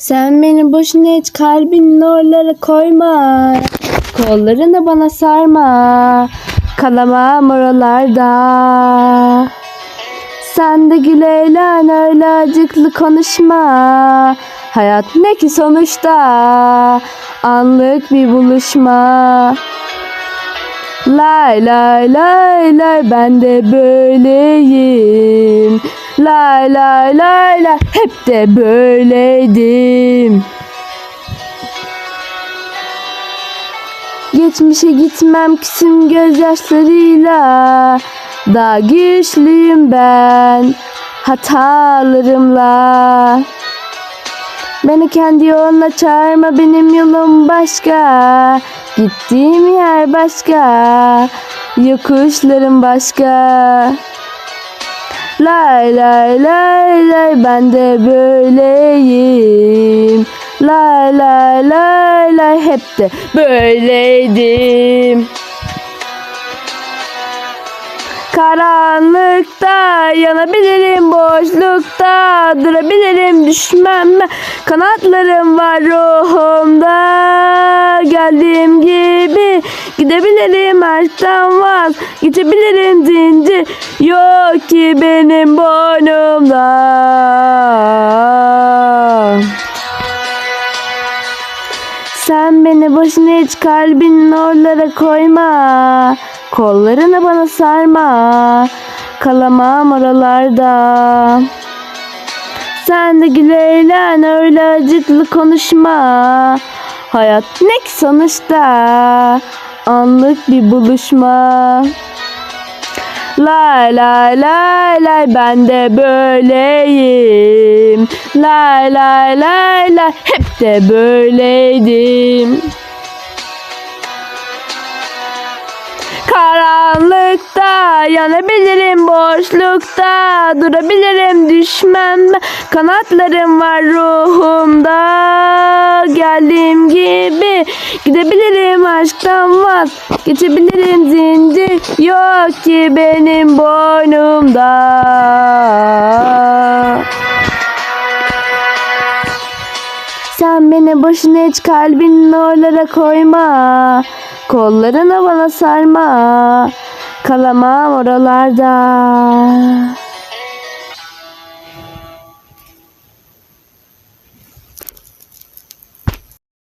Sen beni boşuna hiç kalbinin oralara koyma. Kollarını bana sarma. Kalamam oralarda. Sen de gül eğlen öyle acıklı konuşma. Hayat ne ki sonuçta? Anlık bir buluşma. Lay lay lay lay ben de böyleyim. Lay lay lay lay hep de böyleydim. Geçmişe gitmem küsüm gözyaşlarıyla. Daha güçlüyüm ben hatalarımla. Beni kendi yoluna çağırma benim yolum başka. Gittiğim yer başka. Yokuşlarım başka Lay lay lay lay ben de böyleyim. Lay lay lay lay hep de böyleydim Karanlıkta yanabilirim boşlukta durabilirim düşmem kanatlarım var ruhumda geldiğim gibi gidebilirim aşktan vaz geçebilirim zincir yok ki benim boynumda sen beni boşuna hiç kalbinin oralara koyma. Kollarını bana sarma. Kalamam oralarda. Sen de gül eğlen öyle acıklı konuşma. Hayat ne ki sonuçta? Anlık bir buluşma. Lay lay lay lay ben de böyleyim. Lay lay lay lay hep de böyleydim. Karanlıkta yanabilirim boşlukta durabilirim düşmem. Kanatlarım var ruhumda geldiğim gibi gidebilirim aşktan vaz. Geçebilirim zincir yok ki benim boynumda. Sen beni boşuna hiç kalbinin oralara koyma. Kollarını bana sarma. Kalamam oralarda.